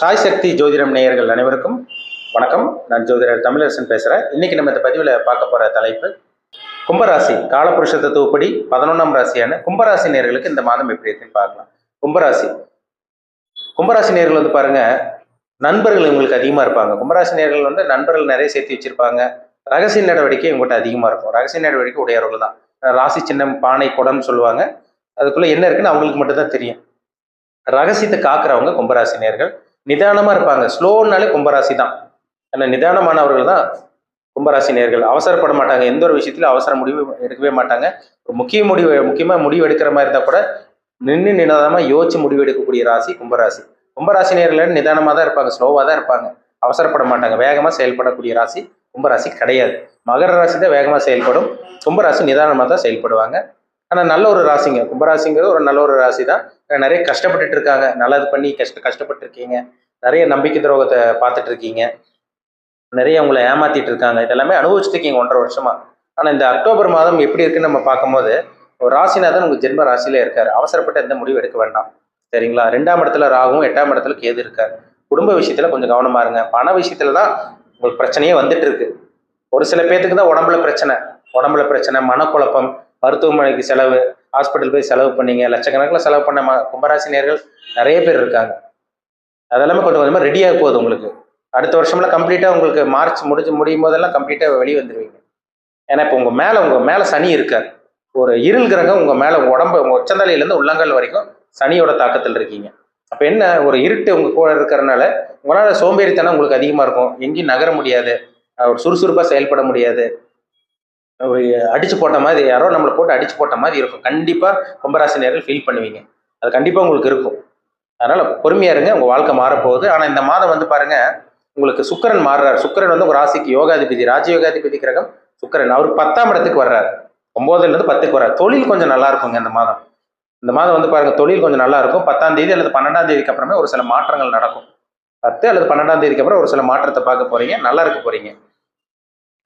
சாய் சக்தி ஜோதிடம் நேயர்கள் அனைவருக்கும் வணக்கம். நான் ஜோதிடர் தமிழரசன் பேசுகிறேன் இன்னைக்கு நம்ம இந்த பதிவில் பார்க்க போகிற தலைப்பு கும்பராசி காலபுருஷ தத்துவப்படி பதினொன்றாம் ராசியான கும்பராசி நேயர்களுக்கு இந்த மாதம் எப்படி இருக்குன்னு பார்க்கலாம். கும்பராசி. கும்பராசி நேர்கள் வந்து பாருங்க நண்பர்கள் உங்களுக்கு அதிகமாக இருப்பாங்க. கும்பராசி நேயர்கள் வந்து நண்பர்கள் நிறைய சேர்த்து வச்சிருப்பாங்க. ரகசிய நடவடிக்கை உங்கள்கிட்ட அதிகமாக இருக்கும். ரகசிய நடவடிக்கை உடையவர்கள் தான். ராசி சின்னம் பானை குடம்னு சொல்லுவாங்க. அதுக்குள்ளே என்ன இருக்குன்னு அவங்களுக்கு மட்டும்தான் தெரியும். ரகசியத்தை காக்குறவங்க கும்பராசி நேர்கள். நிதானமாக இருப்பாங்க. ஸ்லோன்னாலே கும்பராசி தான். ஏன்னா நிதானமானவர்கள் தான் கும்பராசி நேர்கள். அவசரப்பட மாட்டாங்க. எந்த ஒரு விஷயத்திலும் அவசர முடிவு எடுக்கவே மாட்டாங்க. ஒரு முக்கிய முடிவு முக்கியமாக முடிவு எடுக்கிற மாதிரி இருந்தால் கூட நின்று நிதானமாக யோசிச்சு முடிவு எடுக்கக்கூடிய ராசி கும்பராசி. கும்பராசி நேர்கள் நிதானமாக தான் இருப்பாங்க. ஸ்லோவாக தான் இருப்பாங்க. அவசரப்பட மாட்டாங்க. வேகமாக செயல்படக்கூடிய ராசி கும்பராசி கிடையாது. மகர ராசி தான் வேகமாக செயல்படும். கும்பராசி நிதானமாக தான் செயல்படுவாங்க. ஆனால் நல்ல ஒரு ராசிங்க. கும்பராசிங்கிறது ஒரு நல்ல ஒரு ராசி தான் நிறைய கஷ்டப்பட்டுட்டு இருக்காங்க. நல்லது பண்ணி கஷ்ட கஷ்டப்பட்டு இருக்கீங்க நிறைய நம்பிக்கை துரோகத்தை பார்த்துட்டு இருக்கீங்க நிறைய உங்களை ஏமாத்திட்டு இருக்காங்க. இதெல்லாமே அனுபவிச்சுட்டு இருக்கீங்க ஒன்றரை வருஷமா. ஆனால் இந்த அக்டோபர் மாதம் எப்படி இருக்குன்னு நம்ம பார்க்கும்போது ஒரு ராசிநாதன் உங்கள் ஜென்ம ராசியில இருக்காரு. அவசரப்பட்டு எந்த முடிவு எடுக்க வேண்டாம். சரிங்களா? ரெண்டாம் இடத்துல ராகும் எட்டாம் இடத்துல கேது இருக்காரு. குடும்ப விஷயத்துல கொஞ்சம் கவனமா இருங்க. பண விஷயத்துல தான் உங்களுக்கு பிரச்சனையே வந்துட்டு இருக்கு ஒரு சில பேர்த்துக்கு தான் உடம்புல பிரச்சனை. உடம்புல பிரச்சனை மனக்குழப்பம் மருத்துவமனைக்கு செலவு ஹாஸ்பிட்டல் போய் செலவு பண்ணீங்க. லட்சக்கணக்கில் செலவு பண்ண கும்பராசினியர்கள் நிறைய பேர் இருக்காங்க. அதெல்லாமே கொஞ்சம் கொஞ்சமாக ரெடியாக போகுது உங்களுக்கு. அடுத்த வருஷம்லாம் கம்ப்ளீட்டாக உங்களுக்கு மார்ச் முடிஞ்சு முடியும் போதெல்லாம் கம்ப்ளீட்டாக வெளியே வந்துடுவீங்க ஏன்னா இப்போ உங்கள் மேலே உங்கள் மேலே சனி இருக்கார். ஒரு இருள் கிரகம் உங்கள் மேலே உடம்பு உங்கள் உச்சந்தலையிலேருந்து உள்ளங்கால் வரைக்கும் சனியோட தாக்கத்தில் இருக்கீங்க. அப்போ என்ன ஒரு இருட்டு உங்கள் கூட இருக்கிறனால உங்களால் சோம்பேறித்தனம் உங்களுக்கு அதிகமாக இருக்கும். எங்கேயும் நகர முடியாது. ஒரு சுறுசுறுப்பாக செயல்பட முடியாது. அடிச்சு போட்ட மாதிரி யாரோ நம்மளை போட்டு அடிச்சு போட்ட மாதிரி இருக்கும். கண்டிப்பாக கும்பராசி நேர்கள் ஃபீல் பண்ணுவீங்க. அது கண்டிப்பாக உங்களுக்கு இருக்கும். அதனால் பொறுமையாக இருங்க உங்கள் வாழ்க்கை மாறப்போகுது. ஆனால் இந்த மாதம் வந்து பாருங்கள் உங்களுக்கு சுக்கரன் மாறுறார். சுக்கரன் வந்து ஒரு ராசிக்கு யோகாதிபதி ராஜயோகாதிபதி கிரகம் சுக்கரன். அவர் பத்தாம் இடத்துக்கு வர்றார். ஒம்போதுலேருந்து பத்துக்கு வர்றார். தொழில் கொஞ்சம் நல்லா இருக்குங்க இந்த மாதம். இந்த மாதம் வந்து பாருங்கள் தொழில் கொஞ்சம் நல்லா இருக்கும். பத்தாம் தேதி அல்லது பன்னெண்டாம் தேதிக்கு அப்புறமே ஒரு சில மாற்றங்கள் நடக்கும். பத்து அல்லது பன்னெண்டாம் தேதிக்கு அப்புறம் ஒரு சில மாற்றத்தை பார்க்க போறீங்க. நல்லா இருக்க போகிறீங்க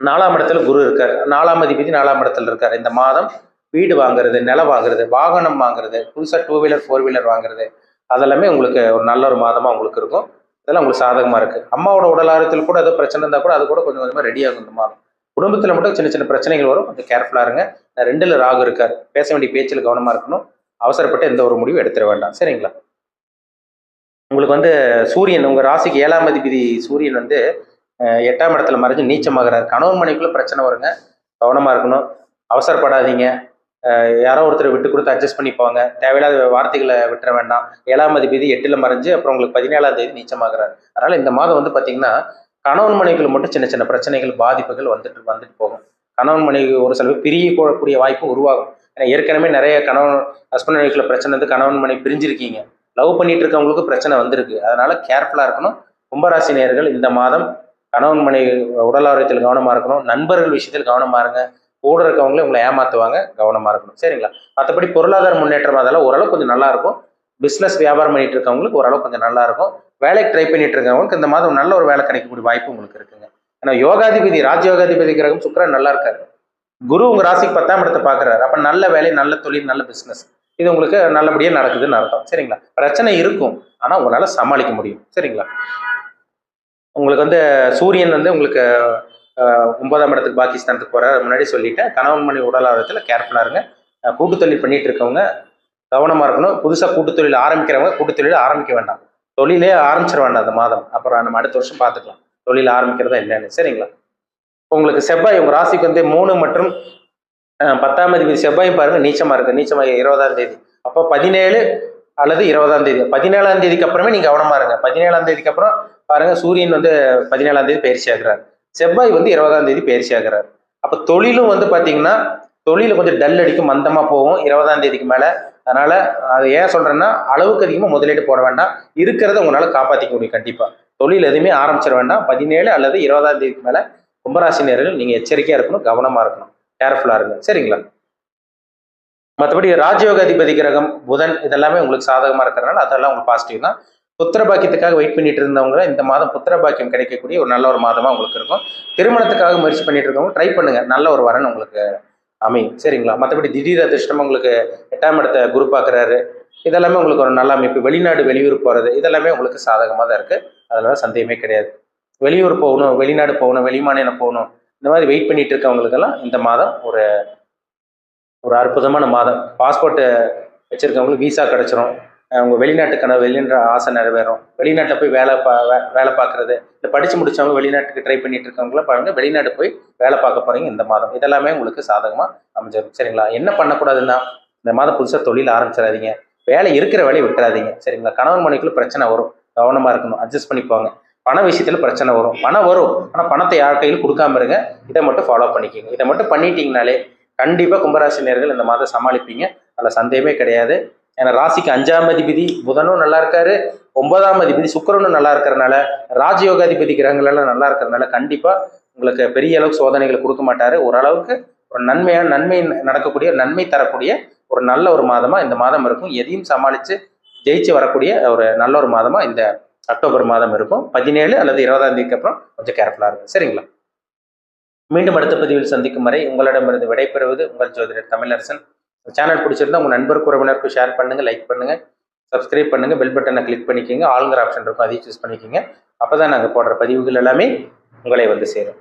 நாலாம் இடத்துல குரு இருக்கார். நாலாம் அதிபதி நாலாம் இடத்துல இருக்கார். இந்த மாதம் வீடு வாங்குறது நிலம் வாங்குறது வாகனம் வாங்குறது புதுசாக டூ வீலர் ஃபோர் வீலர் வாங்குறது அதெல்லாமே உங்களுக்கு ஒரு நல்ல ஒரு மாதமாக உங்களுக்கு இருக்கும். இதெல்லாம் உங்களுக்கு சாதகமாக இருக்குது அம்மாவோட உடல் ஆரோக்கியத்தில் கூட ஏதோ பிரச்சனை இருந்தால் கூட அது கூட கொஞ்சம் கொஞ்சமாக ரெடி ஆகும் இந்த மாதம். குடும்பத்தில் மட்டும் சின்ன சின்ன பிரச்சனைகள் வரும். கொஞ்சம் கேர்ஃபுல்லாக இருங்க. ரெண்டில் ராகு இருக்கார். பேச வேண்டிய பேச்சில் கவனமாக இருக்கணும். அவசரப்பட்டு எந்த ஒரு முடிவும் எடுத்துட வேண்டாம். சரிங்களா? உங்களுக்கு வந்து சூரியன் உங்கள் ராசிக்கு ஏழாம் அதிபதி சூரியன் வந்து எட்டாம் இடத்துல மறைஞ்சு நீச்சமாகிறார். கணவன் மனைக்குள்ளே பிரச்சனை வருங்க. கவனமாக இருக்கணும். அவசரப்படாதீங்க. யாரோ ஒருத்தர் விட்டு கொடுத்து அட்ஜஸ்ட் பண்ணிப்பாங்க. தேவையில்லாத வார்த்தைகளை விட்டுற வேண்டாம். ஏழாம் அதிபதி எட்டில் மறைஞ்சு அப்புறம் உங்களுக்கு பதினேழாம் தேதி நீச்சமாகிறார். அதனால் இந்த மாதம் வந்து பார்த்தீங்கன்னா கணவன் மனைவிகள் மட்டும் சின்ன சின்ன பிரச்சனைகள் பாதிப்புகள் வந்துட்டு வந்துட்டு போகும். கணவன் மனைவி ஒரு சில பிரிய கூடக்கூடிய வாய்ப்பு உருவாகும். ஏன்னா ஏற்கனவே நிறைய கணவன் ஹஸ்பண்ட் மனைவிக்குள்ள பிரச்சனை வந்து கணவன் மனைவி பிரிஞ்சிருக்கீங்க. லவ் பண்ணிட்டு இருக்கவங்களுக்கு பிரச்சனை வந்திருக்கு. அதனால கேர்ஃபுல்லாக இருக்கணும். கும்பராசி நேர்கள் இந்த மாதம் கணவன் மனைவி உடல் ஆரோக்கியத்தில் கவனமாக இருக்கணும். நண்பர்கள் விஷயத்தில் கவனமா இருங்க. கூட இருக்கவங்களே உங்களை ஏமாற்றுவாங்க கவனமாக இருக்கணும். சரிங்களா? மற்றபடி பொருளாதார முன்னேற்றம் அதெல்லாம் ஓரளவு கொஞ்சம் நல்லாயிருக்கும் பிஸ்னஸ் வியாபாரம் பண்ணிட்டு இருக்கவங்களுக்கு ஓரளவு கொஞ்சம் நல்லாயிருக்கும் வேலைக்கு ட்ரை பண்ணிட்டு இருக்கவங்களுக்கு இந்த மாதம் நல்ல ஒரு வேலை கிடைக்கக்கூடிய வாய்ப்பு உங்களுக்கு இருக்குங்க. ஏன்னா யோகாதிபதி ராஜயோகாதிபதி கிரகம் சுக்கரன் நல்லா இருக்காரு. குரு உங்கள் ராசிக்கு பத்தாம் இடத்தை பார்க்குறாரு அப்போ நல்ல வேலை நல்ல தொழில் நல்ல பிஸ்னஸ் இது உங்களுக்கு நல்லபடியாக நடக்குதுன்னு அர்த்தம். சரிங்களா? பிரச்சனை இருக்கும். ஆனால் உங்களால் சமாளிக்க முடியும். சரிங்களா? உங்களுக்கு வந்து சூரியன் வந்து உங்களுக்கு ஒன்பதாம் இடத்துக்கு பாகிஸ்தானத்துக்கு போகிற முன்னாடி சொல்லிட்டேன். கணவன் மணி உடல் ஆரோக்கியத்தில் கேர்ஃபுல்லாக இருங்க. கூட்டுத்தொழில் பண்ணிட்டு இருக்கவங்க கவனமாக இருக்கணும். புதுசாக கூட்டுத்தொழில் ஆரம்பிக்கிறவங்க கூட்டுத்தொழில் ஆரம்பிக்க வேண்டாம். தொழிலே ஆரம்பிச்சிட வேண்டாம் அந்த மாதம். அப்புறம் நம்ம அடுத்த வருஷம் பார்த்துக்கலாம் தொழில் ஆரம்பிக்கிறதா இல்லைன்னு சரிங்களா? உங்களுக்கு செவ்வாய் உங்கள் ராசிக்கு வந்து மூணு மற்றும் பத்தாம் தேதி செவ்வாயும் பாருங்கள் நீச்சமாக இருக்குது நீச்சமாக இருபதாம் தேதி. அப்போ பதினேழு அல்லது இருபதாம் தேதி. பதினேழாம் தேதிக்கு அப்புறமே நீங்கள் கவனமாக இருங்க. பதினேழாம் தேதிக்கு அப்புறம் பாருங்க சூரியன் வந்து பதினேழாம் தேதி பயிற்சி ஆகிறார். செவ்வாய் வந்து இருபதாம் தேதி பயிற்சி ஆகிறார். அப்போ தொழிலும் வந்து பார்த்தீங்கன்னா தொழில் கொஞ்சம் டல் அடிக்கும் மந்தமாக போகும். இருபதாம் தேதிக்கு மேலே. அதனால அது ஏன் சொல்றேன்னா அளவுக்கு அதிகமாக முதலீடு போட வேண்டாம். இருக்கிறத உங்களால் காப்பாற்றிக்க முடியும் கண்டிப்பாக தொழில் எதுவுமே ஆரம்பிச்சிட வேண்டாம். பதினேழு அல்லது இருபதாம் தேதிக்கு மேலே கும்பராசினியர்கள் நீங்கள் எச்சரிக்கையாக இருக்கணும் கவனமாக இருக்கணும். கேர்ஃபுல்லாக இருங்க. சரிங்களா? மற்றபடி ராஜயோக அதிபதி கிரகம் புதன் இதெல்லாமே உங்களுக்கு சாதகமாக இருக்கிறனால அதெல்லாம் உங்களுக்கு பாசிட்டிவ் தான். புத்திர பாக்கியத்துக்காக வெயிட் பண்ணிட்டு இருந்தவங்க இந்த மாதம் புத்திர பாக்கியம் கிடைக்கக்கூடிய ஒரு நல்ல ஒரு மாதமா உங்களுக்கு இருக்கும். திருமணத்துக்காக முயற்சி பண்ணிட்டு இருக்கவங்க ட்ரை பண்ணுங்க. நல்ல ஒரு வரன் உங்களுக்கு அமையும். சரிங்களா? மற்றபடி திடீர் அதிர்ஷ்டம் உங்களுக்கு எட்டாம் இடத்த குரு பார்க்குறாரு. இதெல்லாமே உங்களுக்கு ஒரு நல்ல அமைப்பு. வெளிநாடு வெளியூர் போகிறது இதெல்லாமே உங்களுக்கு சாதகமாக தான் இருக்குது அதெல்லாம் சந்தேகமே கிடையாது. வெளியூர் போகணும் வெளிநாடு போகணும் வெளிமாநிலம் போகணும். இந்த மாதிரி வெயிட் பண்ணிட்டு இருக்கவங்களுக்கெல்லாம் இந்த மாதம் ஒரு ஒரு அற்புதமான மாதம். பாஸ்போர்ட்டு வச்சுருக்கவங்களுக்கு விசா கிடச்சிரும். அவங்க வெளிநாட்டு கனவு வெளின்ற ஆசை நிறைவேறும். வெளிநாட்டில் போய் வேலை பா வே- வேலை பார்க்குறது இல்லை படித்து முடித்தவங்க வெளிநாட்டுக்கு ட்ரை பண்ணிட்டு இருக்கவங்களாம் பாருங்க வெளிநாடு போய் வேலை பார்க்க போகிறீங்க இந்த மாதம். இதெல்லாமே உங்களுக்கு சாதகமாக அமைஞ்சிடும் சரிங்களா? என்ன பண்ணக்கூடாதுன்னா இந்த மாதம் புதுசாக தொழில் ஆரம்பிச்சிடாதீங்க. வேலை இருக்கிற வேலையை விட்டுறாதீங்க. சரிங்களா? கணவன் மனைக்குள்ள பிரச்சனை வரும். கவனமாக இருக்கணும். அட்ஜஸ்ட் பண்ணிப்பாங்க பண விஷயத்தில் பிரச்சனை வரும். பணம் வரும். ஆனால் பணத்தை யார் கையில் கொடுக்காம இருங்க. இதை மட்டும் ஃபாலோ பண்ணிக்கோங்க. இதை மட்டும் பண்ணிட்டீங்கனாலே கண்டிப்பாக கும்பராசி நேர்கள் இந்த மாதம் சமாளிப்பீங்க. அதில் சந்தேகமே கிடையாது. ஏன்னா ராசிக்கு அஞ்சாம் அதிபதி புதனும் நல்லா இருக்காரு ஒன்பதாம் அதிபதி சுக்கரனும் நல்லா இருக்கிறனால ராஜயோகாதிபதி கிரகங்கள் எல்லாம் நல்லா இருக்கிறனால கண்டிப்பாக உங்களுக்கு பெரிய அளவுக்கு சோதனைகளை கொடுக்க மாட்டாரு. ஓரளவுக்கு ஒரு நன்மையான நன்மை நடக்கக்கூடிய நன்மை தரக்கூடிய ஒரு நல்ல ஒரு மாதமா இந்த மாதம் இருக்கும். எதையும் சமாளித்து ஜெயிச்சு வரக்கூடிய ஒரு நல்ல ஒரு மாதமா இந்த அக்டோபர் மாதம் இருக்கும். பதினேழு அல்லது இருபதாம் தேதிக்கு அப்புறம் கொஞ்சம் கேர்ஃபுல்லாக இருக்கும் சரிங்களா? மீண்டும் அடுத்த பதிவில் சந்திக்கும் வரை உங்களிடமிருந்து விடைபெறுவது உங்கள் ஜோதிடர் தமிழரசன். சேனல் பிடிச்சிருந்தா உங்கள் நண்பருக்கு உறவினருக்கும் ஷேர் பண்ணுங்கள் லைக் பண்ணுங்கள் சப்ஸ்கிரைப் பண்ணுங்க பெல் பட்டனை கிளிக் பண்ணிக்கோங்க ஆளுங்கிற ஆப்ஷன் இருக்கும் அதையும் சூஸ் பண்ணிக்கோங்க. அப்போ தான் நாங்கள் போடுற பதிவுகள் எல்லாமே உங்களை வந்து சேரும்.